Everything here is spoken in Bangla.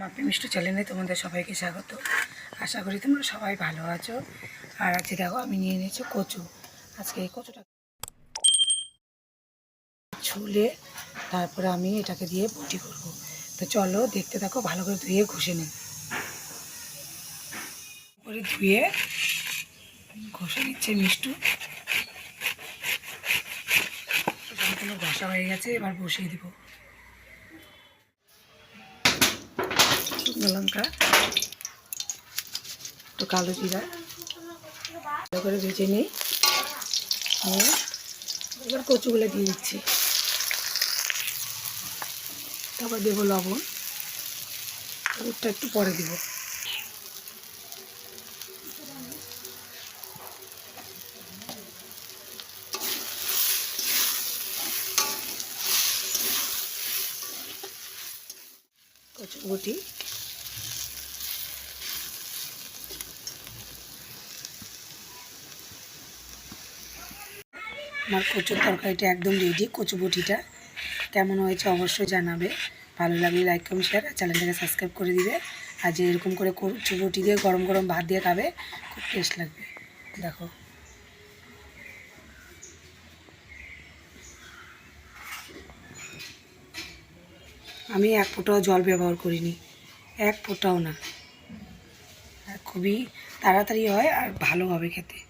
মাপি মিষ্টি চ্যানেলে তোমাদের সবাইকে স্বাগত। আশা করি তোমরা সবাই ভালো আছো। আর আজকে দেখো, আমি নিয়ে নিয়েছি কচু। আজকে এই কচুটা ছুলে তারপরে আমি এটাকে দিয়ে বটি করব। তো চলো দেখতে থাকো, ভালো করে ধুয়ে ঘষে নিই। করে ধুয়ে ঘষে নিচ্ছে মিষ্টু। ঘষা হয়ে গেছে, এবার বসিয়ে দিব। লঙ্কা, একটু কালো জিরা, ভালো করে ভেজে নিই। এবার কচুগুলো দিয়ে দিচ্ছি। তারপর দেবো লবণ। হলুদটা একটু পরে দিব। কচু আমার কচুর তরকারিটা একদম রেডি কচু বটিটা। কেমন হয়েছে অবশ্যই জানাবে। ভালো লাগলে লাইক কমেন্ট শেয়ার আর চ্যানেলটাকে সাবস্ক্রাইব করে দিবে। আর যে এরকম করে কচু বটি দিয়ে গরম গরম ভাত দিয়ে খাবে, খুব টেস্ট লাগবে। দেখো। আমি এক ফোঁটাও জল ব্যবহার করিনি। এক ফোঁটাও না। খুবই তাড়াতাড়ি হয় আর ভালো হবে খেতে।